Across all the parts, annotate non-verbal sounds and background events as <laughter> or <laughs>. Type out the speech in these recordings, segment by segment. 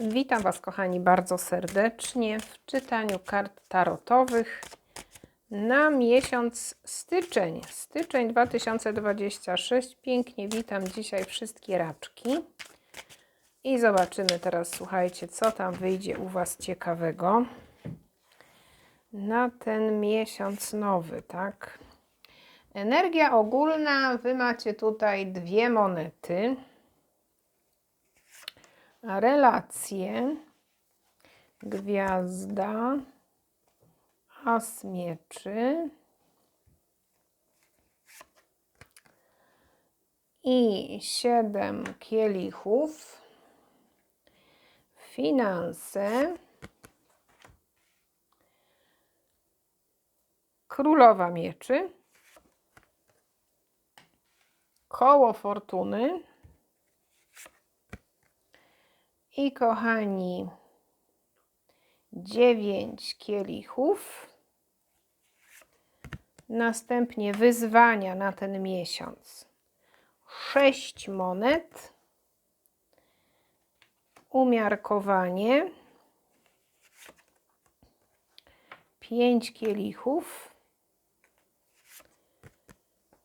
Witam Was, kochani, bardzo serdecznie w czytaniu kart tarotowych na miesiąc styczeń. Styczeń 2026. Pięknie witam dzisiaj wszystkie raczki. I zobaczymy teraz, słuchajcie, co tam wyjdzie u Was ciekawego na ten miesiąc nowy, tak? Energia ogólna, Wy macie tutaj dwie monety relacje, gwiazda, as mieczy i siedem kielichów, finanse, królowa mieczy, koło fortuny, i kochani, dziewięć kielichów. Następnie wyzwania na ten miesiąc. Sześć monet. Umiarkowanie. Pięć kielichów.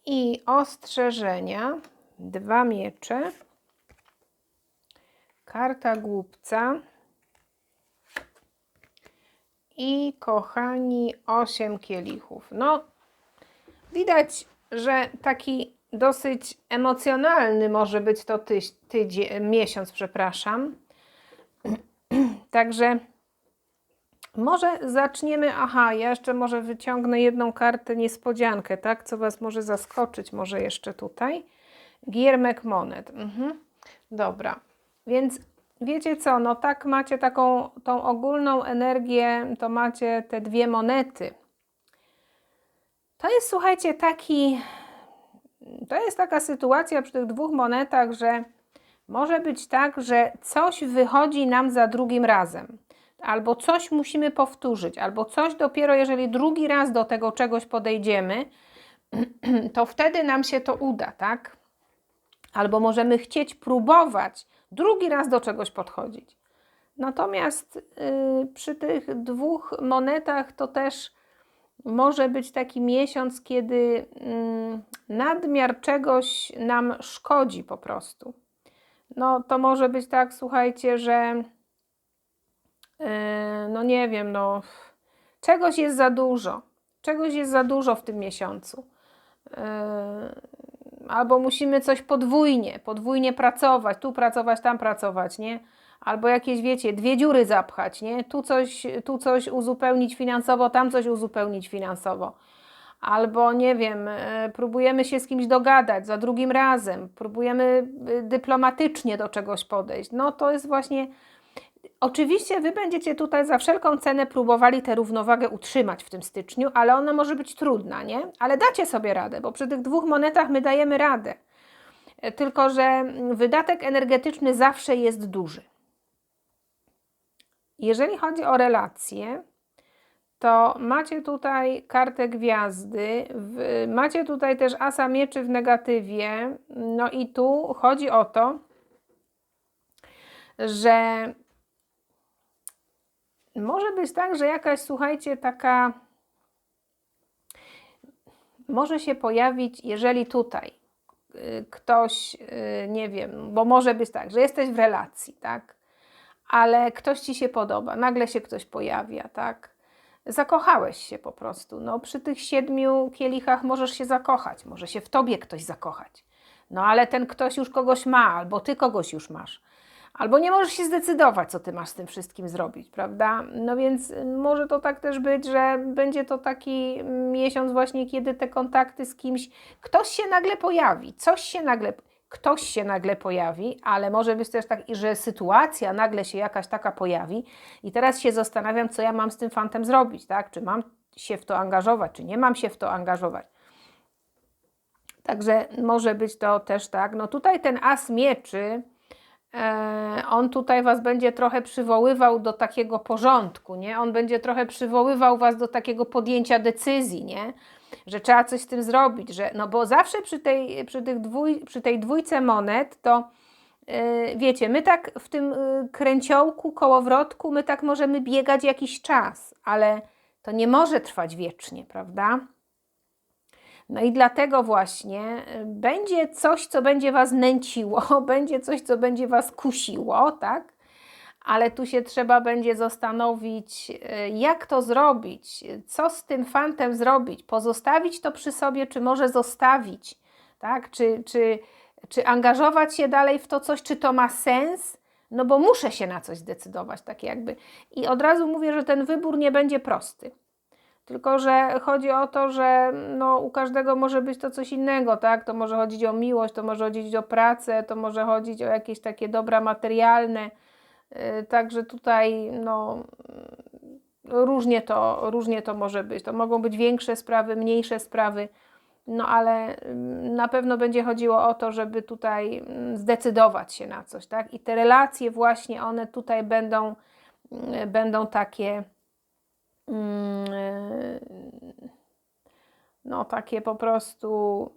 I ostrzeżenia. Dwa miecze karta głupca i kochani, osiem kielichów. No, widać, że taki dosyć emocjonalny może być to tydzień, miesiąc, przepraszam. <clears throat> Także może zaczniemy. Aha, ja jeszcze może wyciągnę jedną kartę niespodziankę, tak? Co Was może zaskoczyć, może jeszcze tutaj. Giermek monet. Mhm. Dobra. Więc wiecie co, no tak macie taką tą ogólną energię, to macie te dwie monety. To jest, słuchajcie, taki, to jest taka sytuacja przy tych dwóch monetach, że może być tak, że coś wychodzi nam za drugim razem. Albo coś musimy powtórzyć, albo coś dopiero, jeżeli drugi raz do tego czegoś podejdziemy, <clears throat> to wtedy nam się to uda, tak? Albo możemy chcieć próbować drugi raz do czegoś podchodzić. Natomiast y, przy tych dwóch monetach to też może być taki miesiąc, kiedy y, nadmiar czegoś nam szkodzi po prostu. No to może być tak, słuchajcie, że y, no nie wiem, no czegoś jest za dużo. Czegoś jest za dużo w tym miesiącu. Y, albo musimy coś podwójnie, podwójnie pracować, tu pracować, tam pracować, nie? Albo jakieś, wiecie, dwie dziury zapchać, nie? Tu coś, tu coś uzupełnić finansowo, tam coś uzupełnić finansowo. Albo, nie wiem, e, próbujemy się z kimś dogadać za drugim razem, próbujemy e, dyplomatycznie do czegoś podejść. No to jest właśnie Oczywiście Wy będziecie tutaj za wszelką cenę próbowali tę równowagę utrzymać w tym styczniu, ale ona może być trudna, nie? Ale dacie sobie radę, bo przy tych dwóch monetach my dajemy radę. Tylko, że wydatek energetyczny zawsze jest duży. Jeżeli chodzi o relacje, to macie tutaj kartę gwiazdy, w, macie tutaj też asa mieczy w negatywie, no i tu chodzi o to, że może być tak, że jakaś, słuchajcie, taka może się pojawić, jeżeli tutaj y, ktoś, y, nie wiem, bo może być tak, że jesteś w relacji, tak? Ale ktoś ci się podoba, nagle się ktoś pojawia, tak? Zakochałeś się po prostu. No, przy tych siedmiu kielichach możesz się zakochać, może się w tobie ktoś zakochać. No, ale ten ktoś już kogoś ma, albo ty kogoś już masz albo nie możesz się zdecydować, co ty masz z tym wszystkim zrobić, prawda? No więc może to tak też być, że będzie to taki miesiąc właśnie, kiedy te kontakty z kimś, ktoś się nagle pojawi, coś się nagle, ktoś się nagle pojawi, ale może być też tak, że sytuacja nagle się jakaś taka pojawi i teraz się zastanawiam, co ja mam z tym fantem zrobić, tak? Czy mam się w to angażować, czy nie mam się w to angażować. Także może być to też tak. No tutaj ten as mieczy, on tutaj Was będzie trochę przywoływał do takiego porządku, nie? On będzie trochę przywoływał Was do takiego podjęcia decyzji, nie? Że trzeba coś z tym zrobić, że, no bo zawsze przy tej, przy tych dwój, przy tej dwójce monet to y, wiecie, my tak w tym y, kręciołku, kołowrotku, my tak możemy biegać jakiś czas, ale to nie może trwać wiecznie, prawda? No i dlatego właśnie y, będzie coś, co będzie Was nęciło, <laughs> będzie coś, co będzie Was kusiło, tak? Ale tu się trzeba będzie zastanowić, y, jak to zrobić, co z tym fantem zrobić, pozostawić to przy sobie, czy może zostawić, tak? Czy, czy, czy angażować się dalej w to coś, czy to ma sens? No bo muszę się na coś zdecydować, tak jakby. I od razu mówię, że ten wybór nie będzie prosty. Tylko, że chodzi o to, że no, u każdego może być to coś innego, tak? To może chodzić o miłość, to może chodzić o pracę, to może chodzić o jakieś takie dobra materialne. Yy, Także tutaj no, różnie, to, różnie to może być. To mogą być większe sprawy, mniejsze sprawy, no ale ym, na pewno będzie chodziło o to, żeby tutaj ym, zdecydować się na coś, tak? I te relacje właśnie, one tutaj będą, yy, będą takie Mm, no takie po prostu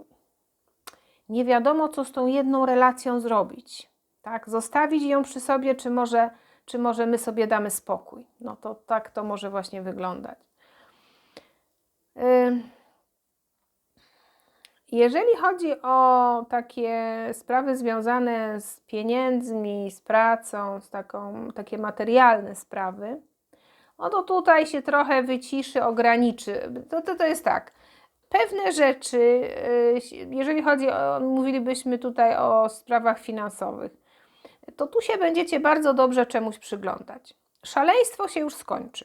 nie wiadomo, co z tą jedną relacją zrobić. Tak, zostawić ją przy sobie, czy może, czy może my sobie damy spokój. No to tak to może właśnie wyglądać. Jeżeli chodzi o takie sprawy związane z pieniędzmi, z pracą, z taką, takie materialne sprawy, no to tutaj się trochę wyciszy, ograniczy. To, to, to jest tak. Pewne rzeczy, y, jeżeli chodzi o, mówilibyśmy tutaj o sprawach finansowych, to tu się będziecie bardzo dobrze czemuś przyglądać. Szaleństwo się już skończy.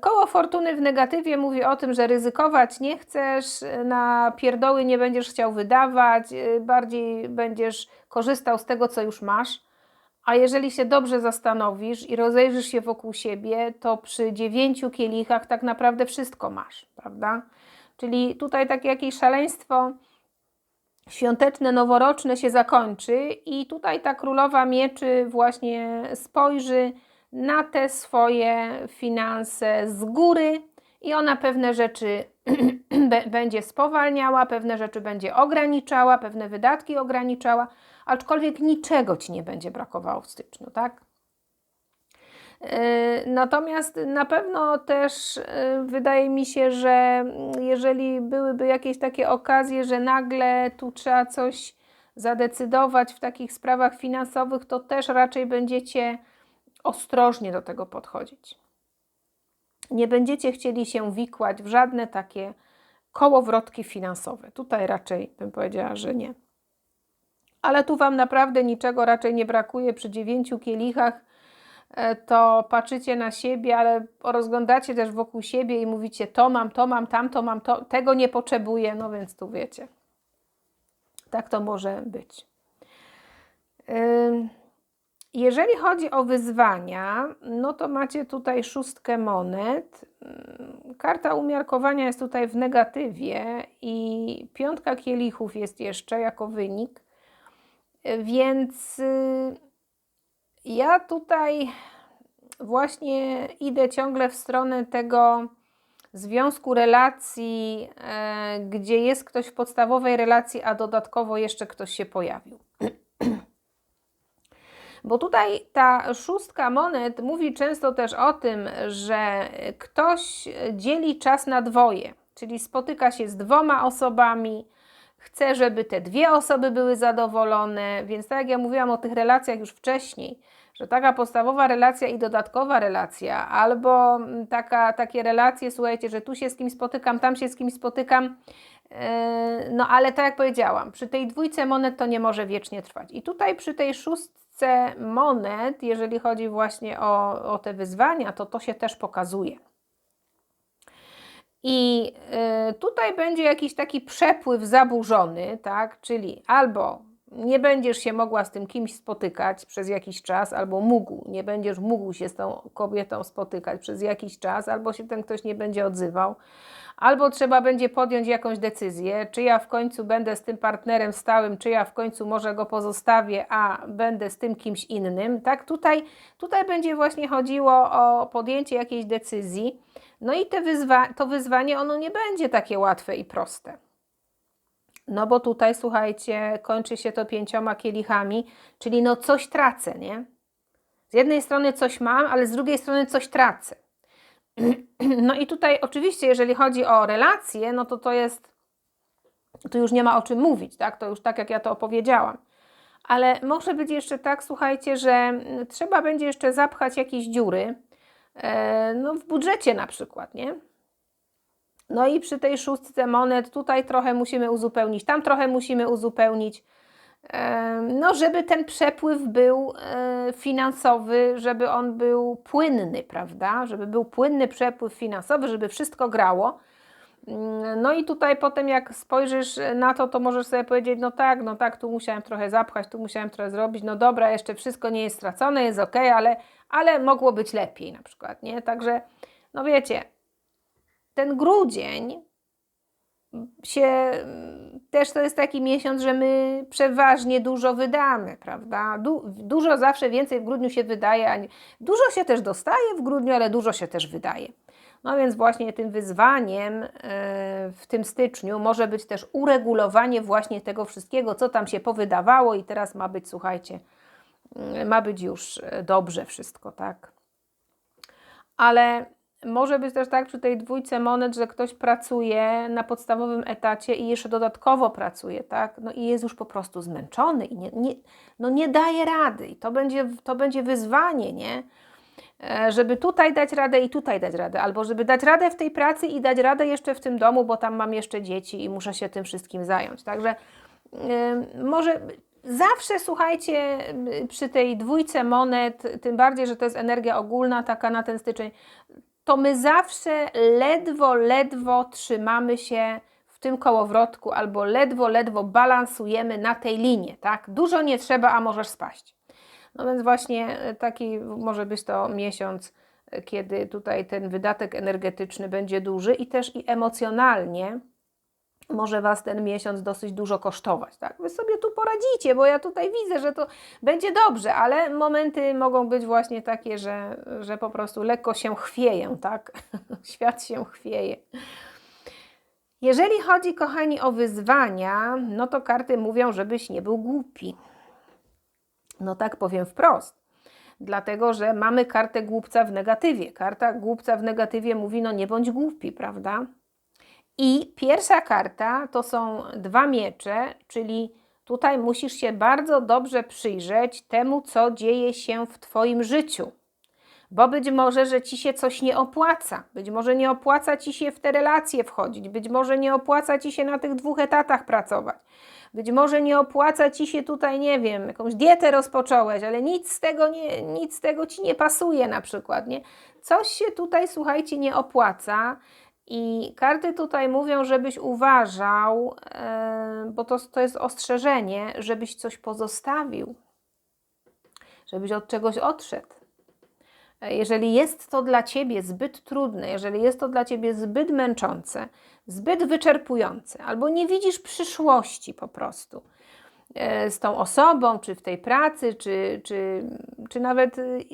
Koło fortuny w negatywie mówi o tym, że ryzykować nie chcesz, na pierdoły nie będziesz chciał wydawać, y, bardziej będziesz korzystał z tego, co już masz. A jeżeli się dobrze zastanowisz i rozejrzysz się wokół siebie, to przy dziewięciu kielichach tak naprawdę wszystko masz, prawda? Czyli tutaj takie jakieś szaleństwo świąteczne, noworoczne się zakończy i tutaj ta królowa mieczy właśnie spojrzy na te swoje finanse z góry i ona pewne rzeczy <clears throat> będzie spowalniała, pewne rzeczy będzie ograniczała, pewne wydatki ograniczała, aczkolwiek niczego ci nie będzie brakowało w styczniu, tak? Natomiast na pewno też wydaje mi się, że jeżeli byłyby jakieś takie okazje, że nagle tu trzeba coś zadecydować w takich sprawach finansowych, to też raczej będziecie ostrożnie do tego podchodzić. Nie będziecie chcieli się wikłać w żadne takie kołowrotki finansowe. Tutaj raczej bym powiedziała, że nie. Ale tu Wam naprawdę niczego raczej nie brakuje przy dziewięciu kielichach. To patrzycie na siebie, ale rozglądacie też wokół siebie i mówicie: To mam, to mam, tamto mam, to, tego nie potrzebuję. No więc tu wiecie. Tak to może być. Jeżeli chodzi o wyzwania, no to macie tutaj szóstkę monet. Karta umiarkowania jest tutaj w negatywie i piątka kielichów jest jeszcze jako wynik. Więc y, ja tutaj właśnie idę ciągle w stronę tego związku relacji, e, gdzie jest ktoś w podstawowej relacji, a dodatkowo jeszcze ktoś się pojawił. <clears throat> Bo tutaj ta szóstka monet mówi często też o tym, że ktoś dzieli czas na dwoje, czyli spotyka się z dwoma osobami, chce, żeby te dwie osoby były zadowolone, więc tak jak ja mówiłam o tych relacjach już wcześniej, że taka podstawowa relacja i dodatkowa relacja, albo taka, takie relacje, słuchajcie, że tu się z kimś spotykam, tam się z kimś spotykam, yy, no ale tak jak powiedziałam, przy tej dwójce monet to nie może wiecznie trwać. I tutaj przy tej szóstce monet, jeżeli chodzi właśnie o, o te wyzwania, to to się też pokazuje. I y, tutaj będzie jakiś taki przepływ zaburzony, tak? Czyli albo nie będziesz się mogła z tym kimś spotykać przez jakiś czas, albo mógł, nie będziesz mógł się z tą kobietą spotykać przez jakiś czas, albo się ten ktoś nie będzie odzywał, albo trzeba będzie podjąć jakąś decyzję, czy ja w końcu będę z tym partnerem stałym, czy ja w końcu może go pozostawię, a będę z tym kimś innym. Tak, tutaj, tutaj będzie właśnie chodziło o podjęcie jakiejś decyzji. No i te wyzwa to wyzwanie, ono nie będzie takie łatwe i proste. No bo tutaj, słuchajcie, kończy się to pięcioma kielichami, czyli no coś tracę, nie? Z jednej strony coś mam, ale z drugiej strony coś tracę. <clears throat> No i tutaj oczywiście, jeżeli chodzi o relacje, no to to jest, tu już nie ma o czym mówić, tak? To już tak, jak ja to opowiedziałam. Ale może być jeszcze tak, słuchajcie, że trzeba będzie jeszcze zapchać jakieś dziury, no w budżecie na przykład, nie? No i przy tej szóstce monet tutaj trochę musimy uzupełnić, tam trochę musimy uzupełnić, e, no żeby ten przepływ był e, finansowy, żeby on był płynny, prawda? Żeby był płynny przepływ finansowy, żeby wszystko grało. Mm, No i tutaj potem jak spojrzysz na to, to możesz sobie powiedzieć, no tak, no tak, tu musiałem trochę zapchać, tu musiałem trochę zrobić, no dobra, jeszcze wszystko nie jest stracone, jest ok, ale, ale mogło być lepiej na przykład, nie? Także, no wiecie, ten grudzień się też to jest taki miesiąc, że my przeważnie dużo wydamy, prawda? Du dużo zawsze więcej w grudniu się wydaje, a nie, dużo się też dostaje w grudniu, ale dużo się też wydaje. No więc właśnie tym wyzwaniem e, w tym styczniu może być też uregulowanie właśnie tego wszystkiego, co tam się powydawało i teraz ma być, słuchajcie, mm, ma być już e, dobrze wszystko, tak? Ale może być też tak przy tej dwójce monet, że ktoś pracuje na podstawowym etacie i jeszcze dodatkowo pracuje, tak? No i jest już po prostu zmęczony i nie, nie, no nie daje rady. I to będzie, to będzie wyzwanie, nie? E, Żeby tutaj dać radę i tutaj dać radę, albo żeby dać radę w tej pracy i dać radę jeszcze w tym domu, bo tam mam jeszcze dzieci i muszę się tym wszystkim zająć. Także yy, może zawsze słuchajcie, y, przy tej dwójce monet, tym bardziej, że to jest energia ogólna, taka na ten styczeń, to my zawsze ledwo, ledwo trzymamy się w tym kołowrotku albo ledwo, ledwo balansujemy na tej linie, tak? Dużo nie trzeba, a możesz spaść. No więc właśnie e, taki może być to miesiąc, e, kiedy tutaj ten wydatek energetyczny będzie duży i też i emocjonalnie może Was ten miesiąc dosyć dużo kosztować. Tak? Wy sobie tu poradzicie, bo ja tutaj widzę, że to będzie dobrze, ale momenty mogą być właśnie takie, że, że po prostu lekko się chwieję, tak? <laughs> Świat się chwieje. Jeżeli chodzi, kochani, o wyzwania, no to karty mówią, żebyś nie był głupi. No tak powiem wprost. Dlatego, że mamy kartę głupca w negatywie. Karta głupca w negatywie mówi, no nie bądź głupi, prawda? I pierwsza karta to są dwa miecze, czyli tutaj musisz się bardzo dobrze przyjrzeć temu, co dzieje się w Twoim życiu. Bo być może, że ci się coś nie opłaca. Być może nie opłaca ci się w te relacje wchodzić. Być może nie opłaca ci się na tych dwóch etatach pracować. Być może nie opłaca ci się tutaj, nie wiem, jakąś dietę rozpocząłeś, ale nic z tego, nie, nic z tego ci nie pasuje na przykład. Nie? Coś się tutaj, słuchajcie, nie opłaca. I karty tutaj mówią, żebyś uważał, yy, bo to, to jest ostrzeżenie, żebyś coś pozostawił, żebyś od czegoś odszedł. Jeżeli jest to dla ciebie zbyt trudne, jeżeli jest to dla ciebie zbyt męczące, zbyt wyczerpujące, albo nie widzisz przyszłości po prostu e, z tą osobą, czy w tej pracy, czy, czy, czy, nawet, y,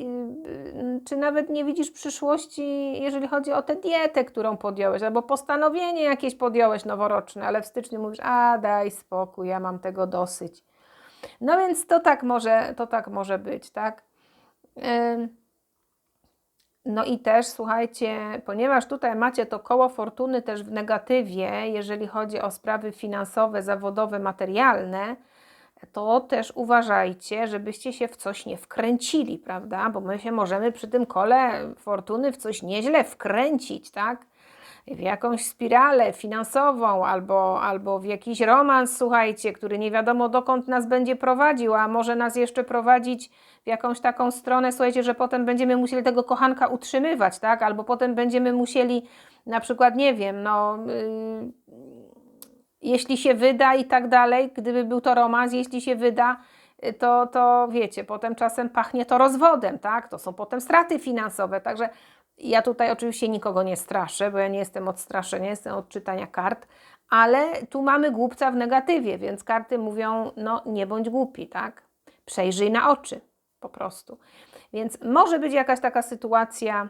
czy nawet nie widzisz przyszłości, jeżeli chodzi o tę dietę, którą podjąłeś, albo postanowienie jakieś podjąłeś noworoczne, ale w styczniu mówisz, a daj spokój, ja mam tego dosyć. No więc to tak może, to tak może być, tak? Yy. No i też słuchajcie, ponieważ tutaj macie to koło fortuny też w negatywie, jeżeli chodzi o sprawy finansowe, zawodowe, materialne, to też uważajcie, żebyście się w coś nie wkręcili, prawda? Bo my się możemy przy tym kole fortuny w coś nieźle wkręcić, tak? W jakąś spiralę finansową albo, albo w jakiś romans, słuchajcie, który nie wiadomo dokąd nas będzie prowadził, a może nas jeszcze prowadzić w jakąś taką stronę, słuchajcie, że potem będziemy musieli tego kochanka utrzymywać, tak? Albo potem będziemy musieli na przykład, nie wiem, no... Yy, jeśli się wyda i tak dalej, gdyby był to romans, jeśli się wyda, to, to wiecie, potem czasem pachnie to rozwodem, tak? To są potem straty finansowe, także ja tutaj oczywiście nikogo nie straszę, bo ja nie jestem od straszenia, jestem od czytania kart, ale tu mamy głupca w negatywie, więc karty mówią, no nie bądź głupi, tak? Przejrzyj na oczy po prostu. Więc może być jakaś taka sytuacja,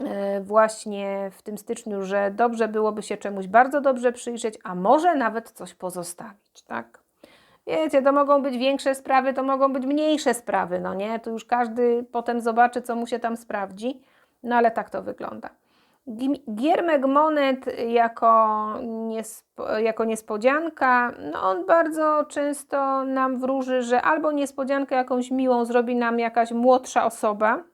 e, właśnie w tym styczniu, że dobrze byłoby się czemuś bardzo dobrze przyjrzeć, a może nawet coś pozostawić, tak? Wiecie, to mogą być większe sprawy, to mogą być mniejsze sprawy, no nie? Tu już każdy potem zobaczy, co mu się tam sprawdzi, no ale tak to wygląda. Giermek Monet jako, niespo, jako niespodzianka, no on bardzo często nam wróży, że albo niespodziankę jakąś miłą zrobi nam jakaś młodsza osoba,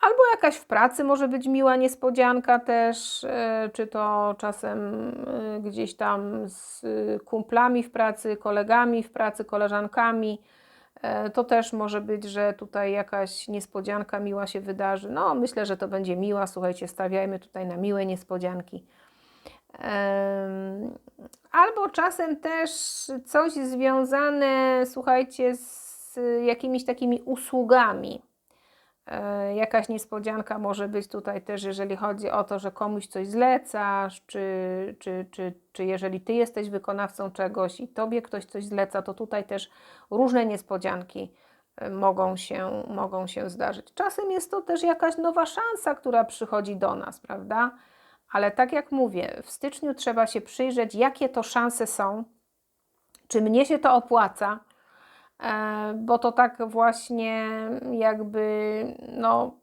Albo jakaś w pracy może być miła niespodzianka też, e, czy to czasem e, gdzieś tam z kumplami w pracy, kolegami w pracy, koleżankami. E, To też może być, że tutaj jakaś niespodzianka miła się wydarzy. No, myślę, że to będzie miła. Słuchajcie, stawiajmy tutaj na miłe niespodzianki. Albo czasem też coś związane, słuchajcie, z jakimiś takimi usługami. E, Jakaś niespodzianka może być tutaj też, jeżeli chodzi o to, że komuś coś zlecasz, czy, czy, czy, czy jeżeli ty jesteś wykonawcą czegoś i tobie ktoś coś zleca, to tutaj też różne niespodzianki e, mogą się, mogą się zdarzyć. Czasem jest to też jakaś nowa szansa, która przychodzi do nas, prawda? Ale tak jak mówię, w styczniu trzeba się przyjrzeć, jakie to szanse są, czy mnie się to opłaca, bo to tak właśnie jakby, no,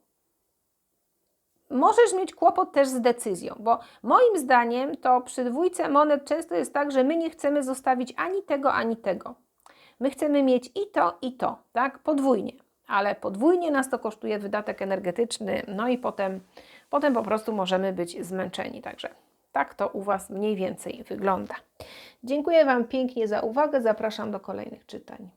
możesz mieć kłopot też z decyzją, bo moim zdaniem to przy dwójce monet często jest tak, że my nie chcemy zostawić ani tego, ani tego. My chcemy mieć i to, i to, tak? Podwójnie, ale podwójnie nas to kosztuje wydatek energetyczny, no i potem, potem po prostu możemy być zmęczeni. Także tak to u Was mniej więcej wygląda. Dziękuję Wam pięknie za uwagę. Zapraszam do kolejnych czytań.